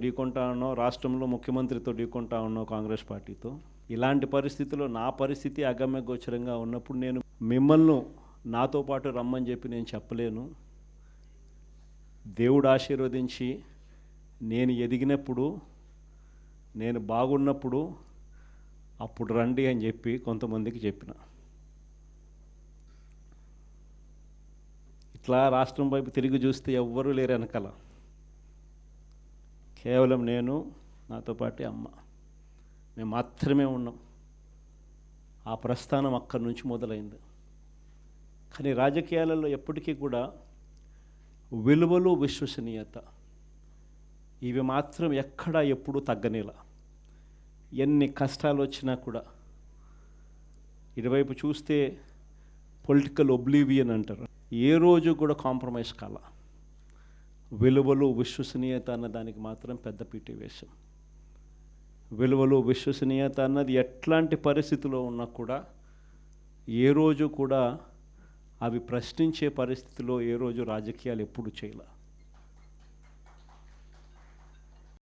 ఢీకొంటా ఉన్నావు రాష్ట్రంలో ముఖ్యమంత్రితో ఢీకొంటా ఉన్నావు కాంగ్రెస్ పార్టీతో. ఇలాంటి పరిస్థితిలో నా పరిస్థితి అగమ్య గోచరంగా ఉన్నప్పుడు నేను మిమ్మల్ని నాతో పాటు రమ్మని చెప్పి నేను చెప్పలేను. దేవుడు ఆశీర్వదించి నేను ఎదిగినప్పుడు నేను బాగున్నప్పుడు అప్పుడు రండి అని చెప్పి కొంతమందికి చెప్పిన. ఇట్లా రాష్ట్రం వైపు తిరిగి చూస్తే ఎవ్వరూ లేరు వెనకాల. కేవలం నేను నాతో పాటే అమ్మ. మేము మాత్రమే ఉన్నాం. ఆ ప్రస్థానం అక్కడి నుంచి మొదలైంది. కానీ రాజకీయాలలో ఎప్పటికీ కూడా విలువలు విశ్వసనీయత. ఇవి మాత్రం ఎక్కడా ఎప్పుడూ తగ్గనేలా. ఎన్ని కష్టాలు వచ్చినా కూడా ఇటువైపు చూస్తే పొలిటికల్ ఒబ్లీవియన్ అంటారు. ఏ రోజు కూడా కాంప్రమైజ్ కాల. విలువలు విశ్వసనీయత అన్న దానికి మాత్రం పెద్ద పీటీ వేశాం విలువలు విశ్వసనీయత అన్నది ఎట్లాంటి పరిస్థితిలో ఉన్నా కూడా ఏ రోజు కూడా అవి ప్రశ్నించే పరిస్థితిలో ఏ రోజు రాజకీయాలు ఎప్పుడు చేయలే.